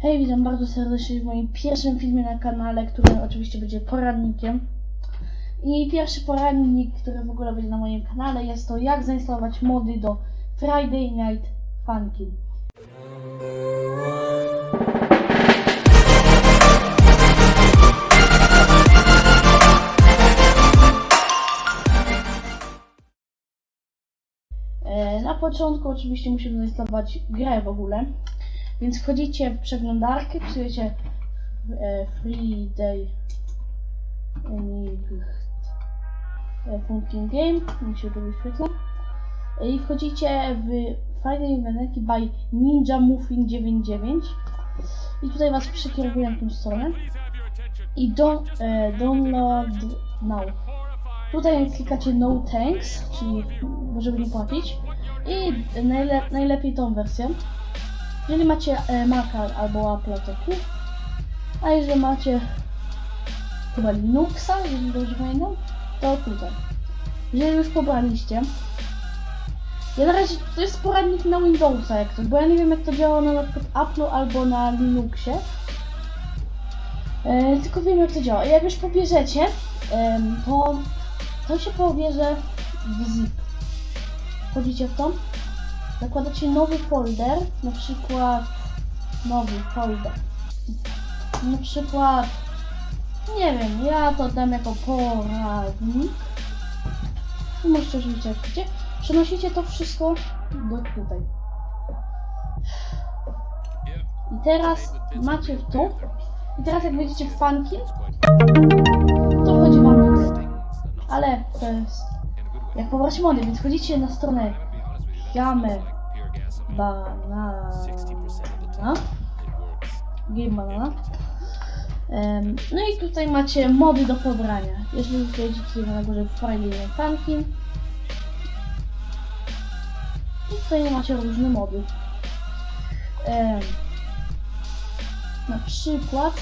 Hej, witam bardzo serdecznie w moim pierwszym filmie na kanale, który oczywiście będzie poradnikiem. I pierwszy poradnik, który w ogóle będzie na moim kanale jest to jak zainstalować mody do Friday Night Funkin'. E, Na początku oczywiście musimy zainstalować grę w ogóle. Więc wchodzicie w przeglądarkę, wpisujecie e, Friday Night e, Funkin Game, mi się to wyświetla. E, I wchodzicie w Friday Night by Ninja Muffin 99 i tutaj was przekierowuję na tą stronę i do, e, download now. Tutaj klikacie no thanks, czyli żeby nie płacić i najle najlepiej tą wersję. Jeżeli macie e, Maca albo Apple, to tu. A jeżeli macie chyba Linuxa, jeżeli dobrze pamiętam, to tutaj. Jeżeli już pobraliście, ja na razie to jest poradnik na Windowsa jak to, bo ja nie wiem jak to działa na, przykład Apple albo na Linuxie. E, tylko wiem jak to działa. Jak już pobierzecie, em, to to się pobierze w zip. Wchodzicie w to, zakładacie nowy folder, na przykład nowy folder. Na przykład, nie wiem, ja to dam jako poradnik. I możecie oczywiście jak chcecie. Przenosicie to wszystko do tutaj. I teraz macie to. I teraz jak będziecie w funkin, to chodzi wam. Ale to jest jak pobrać mody, więc chodzicie na stronę Game Banana Game Banana Em, No i tutaj macie mody do pobrania. Jeżeli wejdziecie na górze Night Funkin i tutaj macie różne mody. Em, Na przykład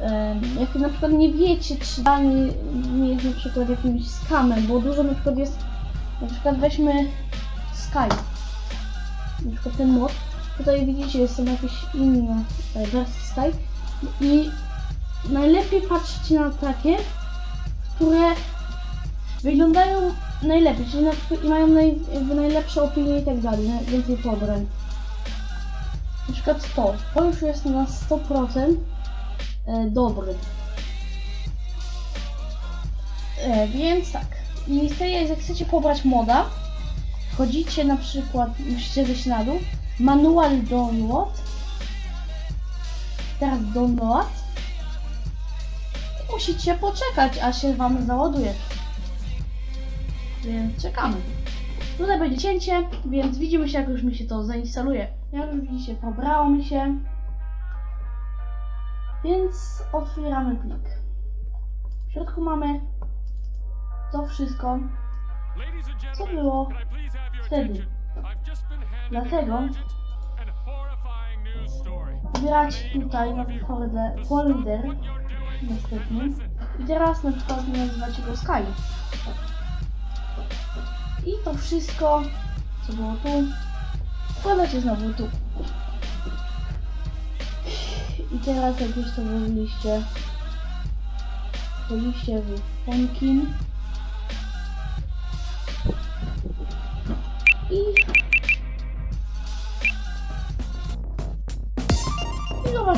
Em, jak na przykład nie wiecie, czy danie nie jest na przykład jakimś skamem, bo dużo na przykład jest, na przykład weźmy Skype, na przykład ten mod, tutaj widzicie, są jakieś inne e, wersje Skype i najlepiej patrzcie na takie, które wyglądają najlepiej, czyli na przykład i mają naj, najlepsze opinie i tak dalej, więcej pobrań. Na przykład to, to już jest na 100% e, dobry. E, więc tak. I tutaj jak chcecie pobrać moda, wchodzicie na przykład, musicie zejść na dół, manual download, teraz download i musicie poczekać, aż się wam załaduje. Więc czekamy. Tutaj będzie cięcie, więc widzimy się, jak już mi się to zainstaluje. Jak już widzicie, pobrało mi się. Więc otwieramy plik. W środku mamy to wszystko, Co było wtedy? Dlatego wybierać tutaj nowy folder, folder następny i teraz na przykład nazywacie go Sky. I to wszystko, co było tu, wkładacie znowu tu. I teraz jak już to włożyliście, wchodziście w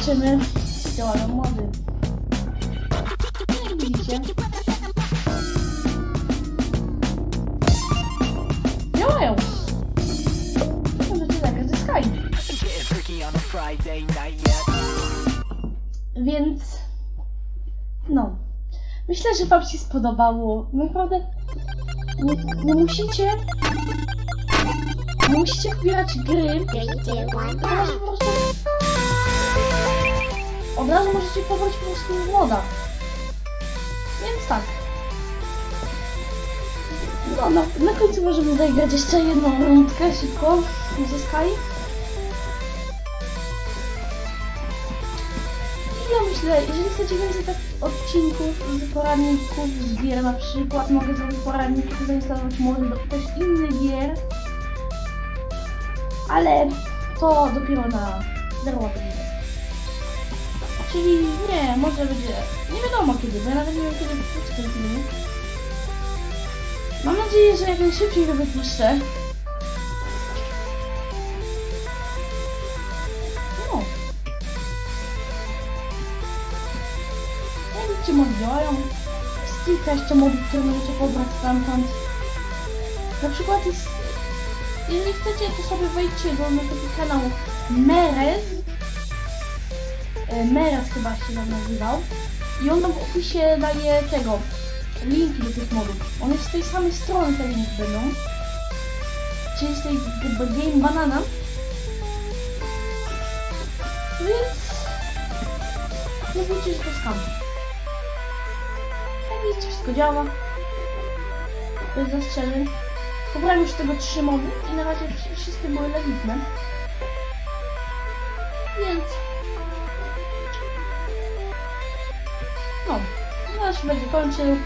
zobaczymy, czy działają mody. Widzicie, działają. Możecie zagrać ze yeah. Więc, no. Myślę, że Wam się spodobało. Naprawdę, nie, nie musicie, musicie wybierać gry. Razu po prostu, od razu możecie pobrać po prostu moda. Więc tak. No, na, na końcu możemy zagrać jeszcze jedną rundkę szybko ze Sky. I ja myślę, jeżeli chcecie więcej tak odcinków z poradników z gier na przykład, mogę zrobić poradnik, jak zainstalować może do też innych gier. Ale to dopiero na 0 łapek. Czyli nie, może będzie. Nie wiadomo kiedy, bo ja nawet nie wiem kiedy wrócę ten filmik. Mam nadzieję, że jak najszybciej go wypuszczę. No. Jak widzicie, mody działają. Jest kilka jeszcze modów, które możecie pobrać stamtąd. Na przykład jest... Jeżeli chcecie, to sobie wejdźcie do na taki kanał Merez. E, Merez chyba się tam nazywał. I on tam w opisie daje tego, linki do tych modów. On jest z tej samej strony te linki będą. Czyli z tej Game Banana. Więc... Nie wiecie, że to skam. Jak widzicie, wszystko działa. Bez zastrzeżeń. Pobrałem już tego trzy mody i na razie wszy- wszystkie były legitne. Więc... Się będzie kończył.